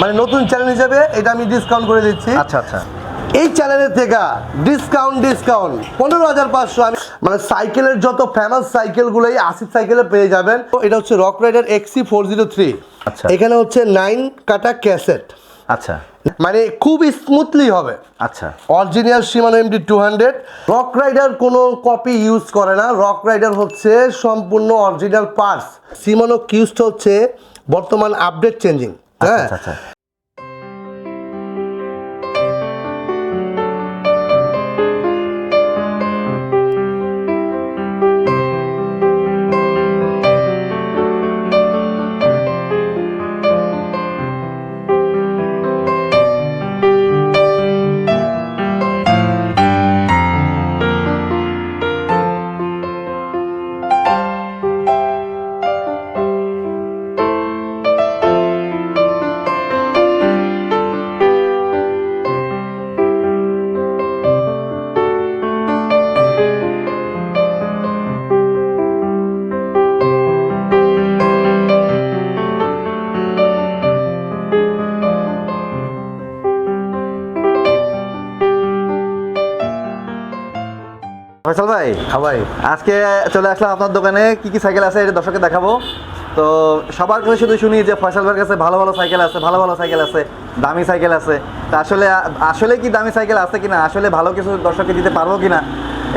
মানে নতুন চ্যানেল হিসেবে এটা আমি ডিসকাউন্ট করে দিচ্ছি। আচ্ছা আচ্ছা। এই চ্যানেলের থেকে ডিসকাউন্ট ডিসকাউন্ট পনেরো হাজার পাঁচশো আমি মানে সাইকেলের যত ফেমাস সাইকেলগুলোই আসিফ সাইকেলে পেয়ে যাবেন। তো এটা হচ্ছে Rock Rider X C four zero three আচ্ছা। এখানে হচ্ছে নাইন কাটা ক্যাসেট আচ্ছা। মানে খুব স্মুথলি হবে। আচ্ছা। Original Shimano M T two hundred Rock Rider কোনো কপি ইউজ করে না। রক রাইডার হচ্ছে সম্পূর্ণ অরিজিনাল পার্টস সীমানো কিউজটা হচ্ছে বর্তমান আপডেট চেঞ্জিং হ্যাঁ ফয়সাল ভাই? হ্যাঁ ভাই। আজকে চলে আসলাম আপনার দোকানে। কি কি সাইকেল আছে এটা দর্শককে দেখাবো। তো সবার কাছে শুধু শুনি যে ফয়সাল ভাইয়ের কাছে ভালো ভালো সাইকেল আছে ভালো ভালো সাইকেল আছে দামি সাইকেল আছে। তা আসলে আসলে কি দামি সাইকেল আছে কিনা আসলে ভালো কিছু দর্শককে দিতে পারব কিনা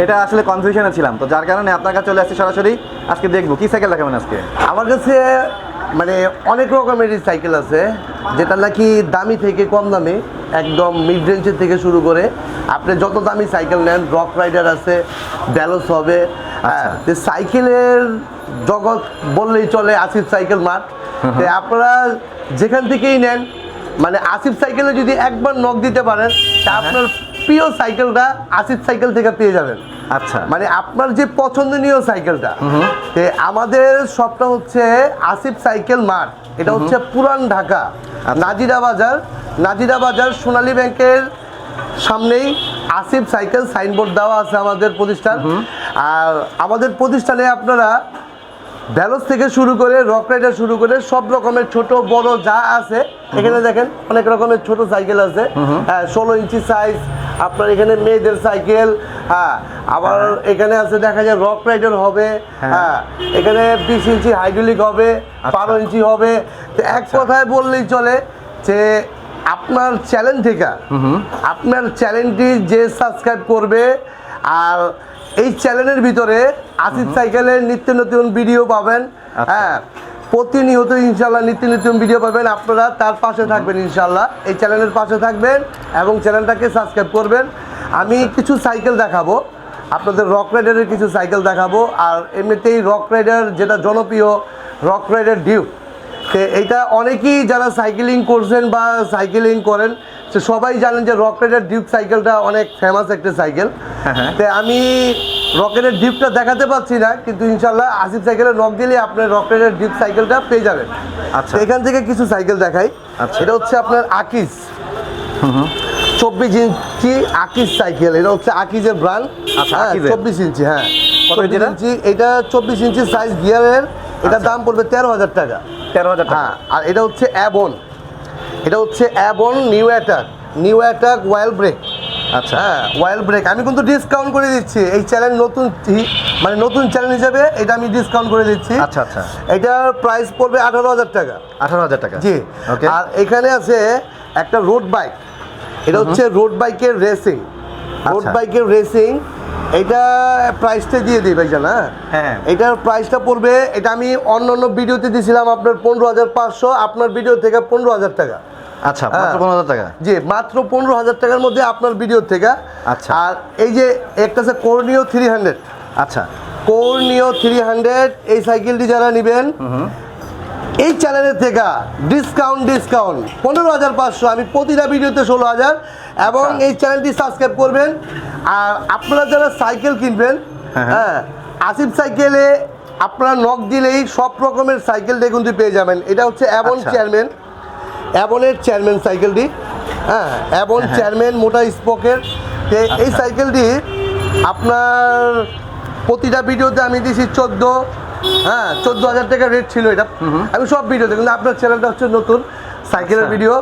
এটা আসলে কনফিউশনে ছিলাম। তো যার কারণে আপনার কাছে চলে আসছি সরাসরি। আজকে দেখব কি সাইকেল দেখাবেন আজকে? আমার কাছে মানে অনেক রকমেরই সাইকেল আছে যেটা নাকি দামি থেকে কম দামি। একদম মিড রেঞ্জের থেকে শুরু করে আপনি যত দামি সাইকেল নেন রক রাইডার আছে ব্যালোস হবে। হ্যাঁ সাইকেলের জগৎ বললেই চলে আসিফ সাইকেল মাঠ। তো আপনারা যেখান থেকেই নেন মানে আসিফ সাইকেলে যদি একবার নখ দিতে পারেন তা আপনার প্রিয় সাইকেলটা আসিফ সাইকেল থেকে পেয়ে যাবেন। আচ্ছা। মানে আপনার যে পছন্দনীয় সাইকেলটা তে আমাদের সবটা হচ্ছে আসিফ সাইকেল মাঠ। এটা হচ্ছে পুরান ঢাকা নাজিরা বাজার নাজিরা বাজার সোনালী ব্যাংকের সামনেই আসিফ সাইকেল সাইনবোর্ড দেওয়া আছে আমাদের প্রতিষ্ঠান। আর আমাদের প্রতিষ্ঠানে আপনারা ভ্যালোস থেকে শুরু করে রক রাইডার শুরু করে সব রকমের ছোট বড় যা আছে এখানে দেখেন অনেক রকমের ছোট সাইকেল আছে। হ্যাঁ ষোলো ইঞ্চি সাইজ আপনার এখানে মেয়েদের সাইকেল হ্যাঁ আবার এখানে আছে দেখা যায় রক রাইডার হবে হ্যাঁ। এখানে বিশ ইঞ্চি হাইড্রোলিক হবে বারো ইঞ্চি হবে। তো এক কথায় বললেই চলে যে আপনার চ্যানেল থেকে আপনার চ্যানেলটি যে সাবস্ক্রাইব করবে আর এই চ্যানেলের ভিতরে আসিফ সাইকেলের নিত্য নতুন ভিডিও পাবেন। আচ্ছা। হ্যাঁ প্রতিনিয়ত ইনশাল্লাহ নিত্য নতুন ভিডিও পাবেন। আপনারা তার পাশে থাকবেন ইনশাল্লাহ এই চ্যানেলের পাশে থাকবেন এবং চ্যানেলটাকে সাবস্ক্রাইব করবেন। আমি কিছু সাইকেল দেখাবো। আপনাদের রক রাইডারের কিছু সাইকেল দেখাবো। আর এমনিতেই রক রাইডার যেটা জনপ্রিয় রক রাইডার ডিউক তো এইটা অনেকেই যারা সাইকেলিং করছেন বা সাইকেলিং করেন সে সবাই জানেন যে রকেটের ডিউক সাইকেলটা অনেক ফেমাস একটা সাইকেল হ্যাঁ, হ্যাঁ। তো আমি রকেটের ডিউকটা দেখাতে পাচ্ছি না কিন্তু ইনশাল্লাহ আসিফ সাইকেলের নক দিলে আপনার রকেটের ডিউক সাইকেলটা পেয়ে যাবেন আচ্ছা। এখান থেকে কিছু সাইকেল দেখাই আচ্ছা। এটা হচ্ছে আপনার আকিস চব্বিশ ইঞ্চি আকিস সাইকেল এটা হচ্ছে আকিজের ব্র্যান্ড আচ্ছা। চব্বিশ ইঞ্চি হ্যাঁ? ইঞ্চি এটা চব্বিশ ইঞ্চি সাইজ গিয়ারের এটার আচ্ছা। দাম পড়বে তেরো হাজার টাকা তেরো হাজার হ্যাঁ আর এটা হচ্ছে অ্যাবন এটা হচ্ছে অ্যাবন new attack new attack while brake আচ্ছা। হ্যাঁ ওয়াইল ব্রেক আমি কিন্তু ডিসকাউন্ট করে দিচ্ছি। এই চ্যানেল নতুন মানে নতুন চ্যানেল হিসেবে এটা আমি ডিসকাউন্ট করে দিচ্ছি। আচ্ছা আচ্ছা। এটার প্রাইস পড়বে আঠারো হাজার টাকা। আঠারো হাজার টাকা। জি। ওকে আর এখানে আছে একটা রোড বাইক এটা হচ্ছে রোড বাইকের রেসিং রোড। বাইকের রেসিং এটা প্রাইসটা দিয়ে দিই ভাইজান হ্যাঁ? হ্যাঁ। এটার প্রাইসটা পড়বে এটা আমি অন্য অন্য ভিডিওতে দিয়েছিলাম আপনার পনেরো হাজার পাঁচশো আপনার ভিডিও থেকে পনেরো হাজার টাকা। আচ্ছা মাত্র হ্যাঁ। পনেরো হাজার টাকা? জি মাত্র পনেরো হাজার টাকার মধ্যে আপনার ভিডিও থেকে। আচ্ছা। আর এই যে একটা আছে থ্রি হান্ড্রেড আচ্ছা। থ্রি হান্ড্রেড এই সাইকেলটি যারা নেবেন এই চ্যানেলের থেকে ডিসকাউন্ট ডিসকাউন্ট পনেরো হাজার পাঁচশো আমি প্রতিটা ভিডিওতে ষোলো হাজার। এবং আচ্ছা। এই চ্যানেলটি সাবস্ক্রাইব করবেন। আর আপনারা যারা সাইকেল কিনবেন হ্যাঁ, হ্যাঁ। হ্যাঁ আসিফ সাইকেলে আপনারা নক দিলেই সব রকমের সাইকেল কিন্তু পেয়ে যাবেন এটা হচ্ছে অ্যাবন আচ্ছা। চেয়ারম্যান অ্যাবনের চেয়ারম্যান সাইকেলটি হ্যাঁ অ্যাবন। চেয়ারম্যান মোটা স্পোকের এই আচ্ছা। সাইকেলটি আপনার প্রতিটা ভিডিওতে আমি দিয়েছি চোদ্দ হ্যাঁ চোদ্দ হাজার টাকা রেট ছিল এটা আমি সব ভিডিওতে কিন্তু আপনার চ্যানেলটা হচ্ছে নতুন সাইকেলের আচ্ছা। ভিডিও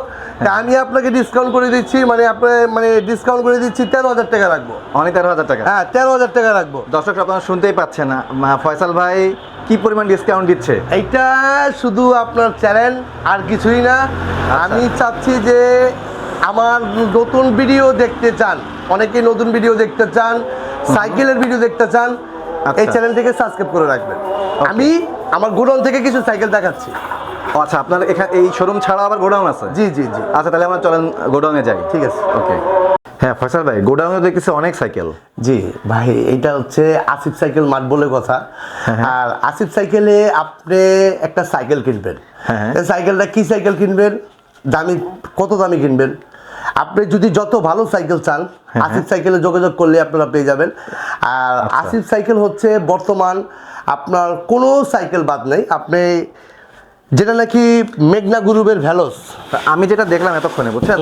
তা আমি আপনাকে ডিসকাউন্ট করে দিচ্ছি মানে আপনার মানে ডিসকাউন্ট করে দিচ্ছি তেরো হাজার টাকা রাখব। অনেক তেরো হাজার টাকা? হ্যাঁ তেরো হাজার টাকা রাখব। দর্শক আপনারা শুনতেই পাচ্ছেন না। ফয়সাল ভাই কি পরিমাণ ডিসকাউন্ট দিচ্ছে? এইটা শুধু আপনার চ্যানেল আর কিছুই না। আচ্ছা। আমি চাচ্ছি যে আমার নতুন ভিডিও দেখতে চান। অনেকেই নতুন ভিডিও দেখতে চান সাইকেলের ভিডিও দেখতে চান। এই। চ্যানেলটিকে সাবস্ক্রাইব করে রাখবেন। আমি আমার গোডাউন থেকে কিছু সাইকেল দেখাচ্ছি। আচ্ছা আপনার এখানে এই শোরুম ছাড়া আবার গোডাউন আছে? জি জি জি। আচ্ছা তাহলে আমরা চলেন গোডাউনে যাই। ঠিক আছে। ওকে হ্যাঁ ফয়সাল ভাই গোডাউনে দেখতেছি অনেক সাইকেল জি ভাই এটা হচ্ছে আসিফ সাইকেল মাঠ বলে কথা। হ্যাঁ, আর আসিফ সাইকেলে আপনি একটা সাইকেল কিনবেন। হ্যাঁ, হ্যাঁ। সাইকেলটা কি সাইকেল কিনবেন? দামি কত দামি কিনবেন? আপনি যদি যত ভালো সাইকেল চান হ্যাঁ, আসিফ সাইকেলে যোগাযোগ করলে আপনারা পেয়ে যাবেন। আর আচ্ছা। আসিফ সাইকেল হচ্ছে বর্তমান আপনার কোনো সাইকেল বাদ নেই। আপনি যেটা নাকি মেঘনা গ্রুপের ভ্যালোস। আমি যেটা দেখলাম এতক্ষণে বুঝছেন?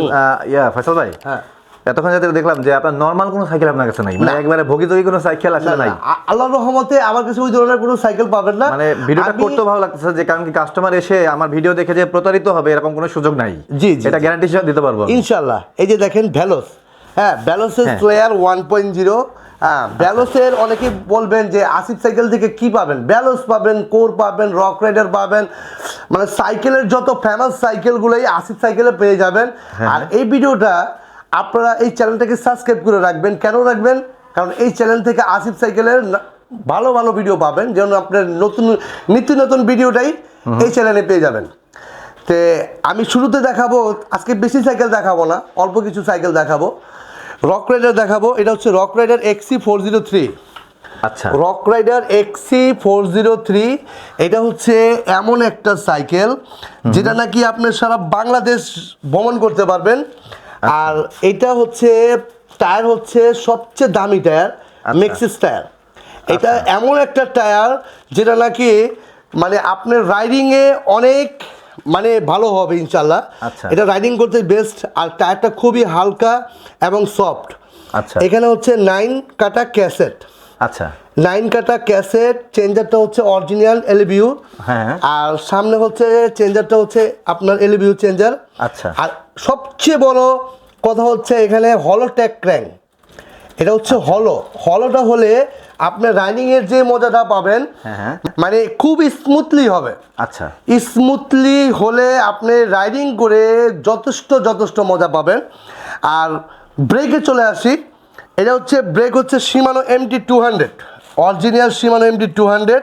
ইয়া ফয়সাল ভাই? হ্যাঁ। এতক্ষণ যেটা দেখলাম যে আপনার নর্মাল কোনো সাইকেল আপনার কাছে নাই। মানে একবারে ভোগী কোনো সাইকেল আসলে নাই। আল্লাহর রহমতে আমার কাছে ওই ধরনের কোনো সাইকেল পাবেন না। মানে ভিডিওটা করতে ভালো লাগতেছে যে কারণ কি কাস্টমার এসে আমার ভিডিও দেখে যে প্রতারিত হবে এরকম কোনো সুযোগ নাই। জি, জি, এটা। গ্যারান্টি দিতে পারব। ইনশাল্লাহ এই যে দেখেন ভ্যালোস। হ্যাঁ ভ্যালোসের। প্লেয়ার ওয়ান পয়েন্ট জিরো হ্যাঁ ভ্যালোসের অনেকেই বলবেন যে আসিফ সাইকেল থেকে কি পাবেন? ভ্যালোস পাবেন কোর পাবেন রক রাইডার পাবেন। মানে সাইকেলের যত ফেমাস সাইকেলগুলোই আসিফ সাইকেলে পেয়ে যাবেন। হ্যাঁ। আর এই ভিডিওটা আপনারা এই চ্যানেলটাকে সাবস্ক্রাইব করে রাখবেন। কেন রাখবেন? কারণ এই চ্যানেল থেকে আসিফ সাইকেলের ভালো ভালো ভিডিও পাবেন। যেমন আপনার নতুন নিত্য নতুন ভিডিওটাই এই চ্যানেলে পেয়ে যাবেন। তে আমি শুরুতে দেখাবো আজকে বেশি সাইকেল দেখাবো না অল্প কিছু সাইকেল দেখাবো। রক রাইডার দেখাবো এটা হচ্ছে Rock Rider X C four zero three আচ্ছা। Rock Rider X C four zero three এটা হচ্ছে এমন একটা সাইকেল যেটা নাকি আপনি সারা বাংলাদেশ ভ্রমণ করতে পারবেন। আর এটা হচ্ছে টায়ার হচ্ছে সবচেয়ে দামি টায়ার মেক্সিস টায়ার। এটা এমন একটা টায়ার যেটা নাকি মানে আপনার রাইডিংয়ে অনেক মানে ভালো হবে ইনশাল্লাহ আচ্ছা। এটা রাইডিং করতে বেস্ট আর টায়ারটা খুবই হালকা এবং সফট আচ্ছা। এখানে হচ্ছে নাইন কাটা ক্যাসেট আচ্ছা। নাইন কাটা ক্যাসেট চেঞ্জারটা হচ্ছে অরিজিনাল এলবিউ হ্যাঁ। আর সামনে হচ্ছে চেঞ্জারটা হচ্ছে আপনার এলবিউ চেঞ্জার আচ্ছা। আর সবচেয়ে বড় কথা হচ্ছে এখানে হলো ট্যাক ক্র্যাঙ্ক এটা হচ্ছে হলো হলোটা হলে আপনার রাইডিং এর যে মজাটা পাবেন হ্যাঁ, হ্যাঁ। মানে খুব স্মুথলি হবে। আচ্ছা। স্মুথলি হলে আপনি রাইডিং করে যথেষ্ট যথেষ্ট মজা পাবেন। আর ব্রেকে চলে আসি। এটা হচ্ছে ব্রেক হচ্ছে Shimano M T two hundred original Shimano M T two hundred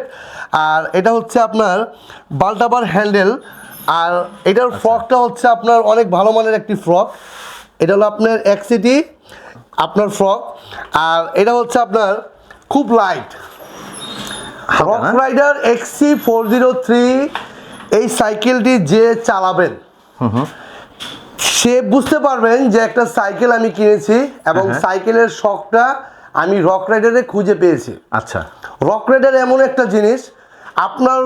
আর এটা হচ্ছে আপনার বাল্টাবার হ্যান্ডেল আর এটার ফ্রকটা হচ্ছে আপনার অনেক ভালো মানের একটি ফ্রক এটা হলো আপনার এক্সিটি আপনার ফ্রক আর এটা হচ্ছে আপনার খুব light Rock? Rider X C four zero three এই সাইকেলটি যে চালাবেন সে বুঝতে পারবেন যে একটা সাইকেল আমি কিনেছি এবং হ্যাঁ। সাইকেলের শখটা আমি রক রাইডারে খুঁজে পেয়েছি। আচ্ছা। রক রাইডার এমন একটা জিনিস আপনার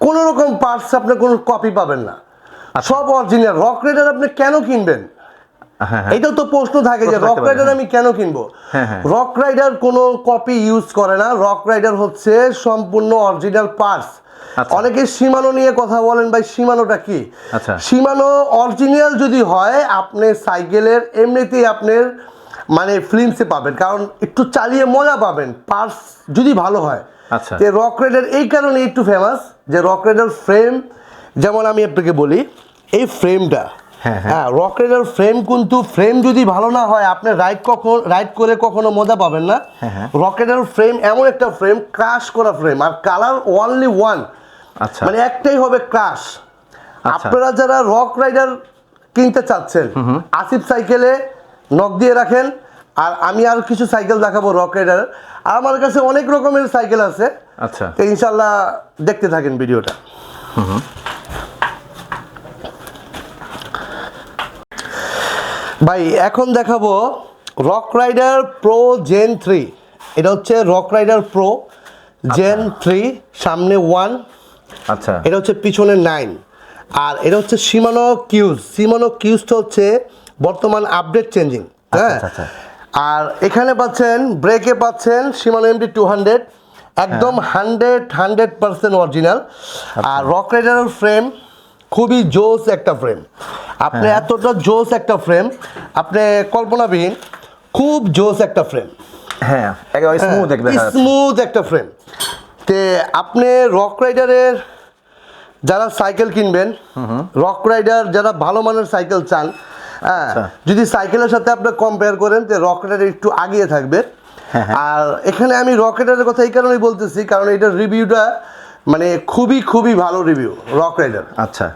কোনো রকম পার্টস আপনার কোনো কপি পাবেন না। আচ্ছা। সব অরিজিনাল রক রাইডার আপনি কেন কিনবেন? হ্যাঁ হ্যাঁ এটাও তো প্রশ্ন থাকে যে রক রাইডার হ্যাঁ। আমি কেন কিনবো হ্যাঁ, হ্যাঁ। রক রাইডার কোনো কপি ইউজ করে না রক রাইডার হচ্ছে সম্পূর্ণ অরিজিনাল পার্টস আচ্ছা। অনেকে সীমানো নিয়ে কথা বলেন ভাই সীমানোটা কি আচ্ছা। সীমানো অরিজিনাল যদি হয় আপনি সাইকেলের এমনিতেই আপনার মানে ফিল্মসে পাবেন কারণ একটু চালিয়ে মজা পাবেন পার্স যদি ভালো হয় আচ্ছা। যে রক রাইডার এই কারণে একটু ফেমাস যে রক রাইডার ফ্রেম যেমন আমি আপনাকে বলি এই ফ্রেমটা হ্যাঁ, হ্যাঁ। হ্যাঁ ফ্রেম কিন্তু ফ্রেম যদি ভালো না হয় আপনি রাইড কখন রাইড করে কখনো মজা পাবেন না। হ্যাঁ, হ্যাঁ। ফ্রেম এমন একটা ফ্রেম ক্রাশ করা ফ্রেম আর কালার ওয়ানলি ওয়ান আচ্ছা। মানে একটাই হবে ক্রাশ আচ্ছা। আপনারা যারা রক রাইডার কিনতে চাচ্ছেন আসিফ সাইকেলে নক দিয়ে রাখেন আর আমি আর কিছু সাইকেল দেখাবো রক রাইডার আর আমার কাছে অনেক রকমের সাইকেল আছে। আচ্ছা। তো ইনশাল্লাহ দেখতে থাকেন ভিডিওটা। ভাই এখন দেখাবো Rock Rider pro gen three এটা হচ্ছে Rock Rider pro gen three সামনে ওয়ান আচ্ছা। এটা হচ্ছে পিছনে নাইন আর এটা হচ্ছে সীমানো কিউজ সীমানো কিউজটা হচ্ছে বর্তমান আপডেট চেঞ্জিং হ্যাঁ? আচ্ছা, আচ্ছা। আর এখানে পাচ্ছেন ব্রেকে পাচ্ছেন Shimano M T two hundred একদম হান্ড্রেড হান্ড্রেড পার্সেন্ট অরিজিনাল আর রক রাইডারের ফ্রেম খুবই জোস একটা ফ্রেম আপনি হ্যাঁ। এতটা জোস একটা ফ্রেম আপনি কল্পনাবিহীন খুব জোস একটা ফ্রেম হ্যাঁ একেবারে স্মুথ একটা স্মুথ একটা ফ্রেম তে আপনি রক রাইডারের যারা সাইকেল কিনবেন রক রাইডার যারা ভালো মানের সাইকেল চান হ্যাঁ আচ্ছা। যদি সাইকেলের সাথে আপনি কম্পেয়ার করেন তো রক রাইডার একটু আগিয়ে থাকবে। হ্যাঁ, আর এখানে আমি রকেটারের কথা এই কারণেই বলতেছি কারণ এটার রিভিউটা মানে খুবই খুবই ভালো রিভিউ রক রাইডার আচ্ছা।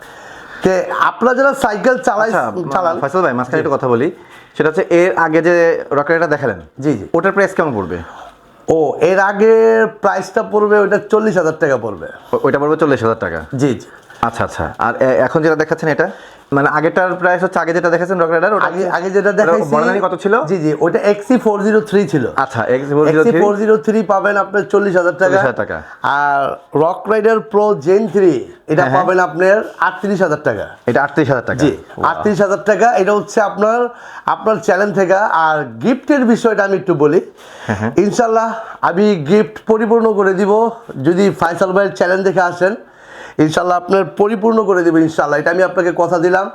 তে আপনারা যারা সাইকেল চালাই আচ্ছা চালান ফয়সাল ভাই মাঝখানে একটু কথা বলি। সেটা হচ্ছে এর আগে যে রক রাইডার দেখালেন জি, জি। ওটার প্রাইস কেমন পড়বে? ও এর আগে প্রাইসটা পড়বে ওটা চল্লিশ হাজার টাকা পড়বে। ওইটা পড়বে চল্লিশ হাজার টাকা? জি জি। আচ্ছা আচ্ছা। আর এখন যেটা দেখাচ্ছেন এটা? মানে আগেরটার প্রাইস হচ্ছে আগে যেটা দেখাচ্ছেন রক রাইডার ওটা আগে যেটা দেখাইছি বর্ণালী কত ছিল? জি জি ওটা এক্সি ফোর জিরো থ্রি ছিল। আচ্ছা X four zero four zero three পাবেন আপনার চল্লিশ হাজার টাকা। 40,000 টাকা। আর Rock Rider pro gen three এটা হ্যাঁ, পাবেন আপনার আটত্রিশ হাজার টাকা। এটা আটত্রিশ হাজার টাকা। জি. আটত্রিশ হাজার টাকা এটা হচ্ছে আপনার আপনার চ্যানেল থেকে। আর গিফটের বিষয়টা আমি একটু বলি। হ্যাঁ, ইনশাল্লাহ আমি গিফট পরিপূর্ণ করে দিব। যদি ফাইসাল ভাইয়ের চ্যানেল দেখে আসেন ইনশাল্লাহ আপনার পরিপূর্ণ করে দেবো ইনশাল্লাহ এটা আমি আপনাকে কথা দিলাম।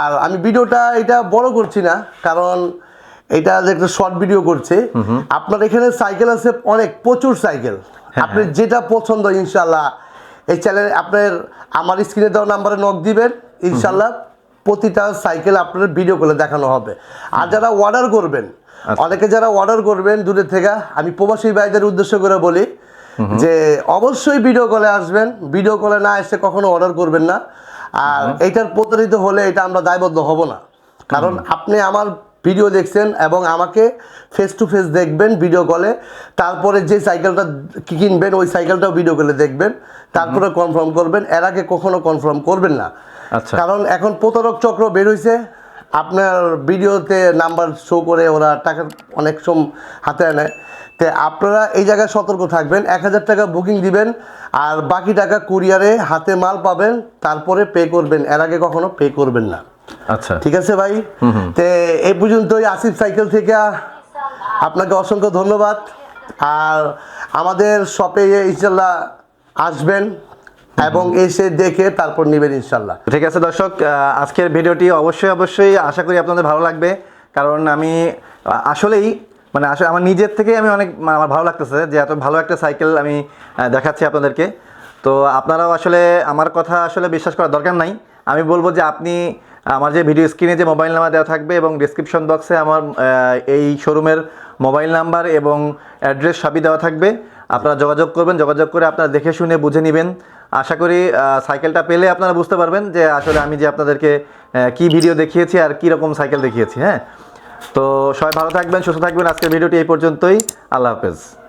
আর আমি ভিডিওটা এটা বড় করছি না কারণ এটা একটা শর্ট ভিডিও করছে। আপনার এখানে সাইকেল আছে অনেক প্রচুর সাইকেল হ্যাঁ, আপনি যেটা পছন্দ ইনশাল্লাহ এই চ্যানেল আপনার আমার স্ক্রিনে দেওয়া নাম্বারে নক দিবেন। ইনশাল্লাহ প্রতিটা সাইকেল আপনার ভিডিও করে দেখানো হবে। আর যারা অর্ডার করবেন আচ্ছা। অনেকে যারা অর্ডার করবেন দূরের থেকে আমি প্রবাসী ভাইদের উদ্দেশ্য করে বলি যে অবশ্যই ভিডিও কলে আসবেন। ভিডিও কলে না এসে কখনো অর্ডার করবেন না। আর এইটার প্রতারিত হলে এটা আমরা দায়বদ্ধ হব না। কারণ আপনি আমার ভিডিও দেখছেন এবং আমাকে ফেস টু ফেস দেখবেন ভিডিও কলে তারপরে যে সাইকেলটা কি কিনবেন ওই সাইকেলটাও ভিডিও কলে দেখবেন। তারপরে কনফার্ম করবেন। এর আগে কখনো কনফার্ম করবেন না। আচ্ছা। কারণ এখন প্রতারক চক্র বের হয়েছে আপনার ভিডিওতে নাম্বার শো করে ওরা টাকা অনেক সম হাতে নেয় তো আপনারা এই জায়গায় সতর্ক থাকবেন এক হাজার টাকা বুকিং দিবেন আর বাকি টাকা কুরিয়ারে হাতে মাল পাবেন তারপরে পে করবেন। এর আগে কখনো পে করবেন না। আচ্ছা। ঠিক আছে ভাই? তে এই পর্যন্তই আসিফ সাইকেল থেকে। আপনাকে অসংখ্য ধন্যবাদ। আর আমাদের শপে ইনশাল্লাহ আসবেন। এবং এসে দেখে তারপর নেবেন ইনশাল্লাহ। ঠিক আছে দর্শক আজকের ভিডিওটি অবশ্যই অবশ্যই আশা করি আপনাদের ভালো লাগবে। কারণ আমি আসলেই মানে আসলে আমার নিজের থেকে আমি অনেক মানে আমার ভালো লাগতেছে যে এত ভালো একটা সাইকেল আমি দেখাচ্ছি আপনাদেরকে। তো আপনারাও আসলে আমার কথা আসলে বিশ্বাস করার দরকার নাই। আমি বলব যে আপনি আমার যে ভিডিও স্ক্রিনে যে মোবাইল নাম্বার দেওয়া থাকবে এবং ডিসক্রিপশন বক্সে আমার এই শোরুমের মোবাইল নাম্বার এবং অ্যাড্রেস সবই দেওয়া থাকবে। আপনারা যোগাযোগ করবেন, যোগাযোগ করে আপনারা দেখে শুনে বুঝে নেবেন। আশা করি সাইকেলটা পেলে আপনারা বুঝতে পারবেন যে আসলে আমি যে আপনাদেরকে কি ভিডিও দেখিয়েছি আর কি রকম সাইকেল দেখিয়েছি হ্যাঁ? তো সবাই ভালো থাকবেন, সুস্থ থাকবেন। আজকের ভিডিওটি এই পর্যন্তই। আল্লাহ হাফেজ।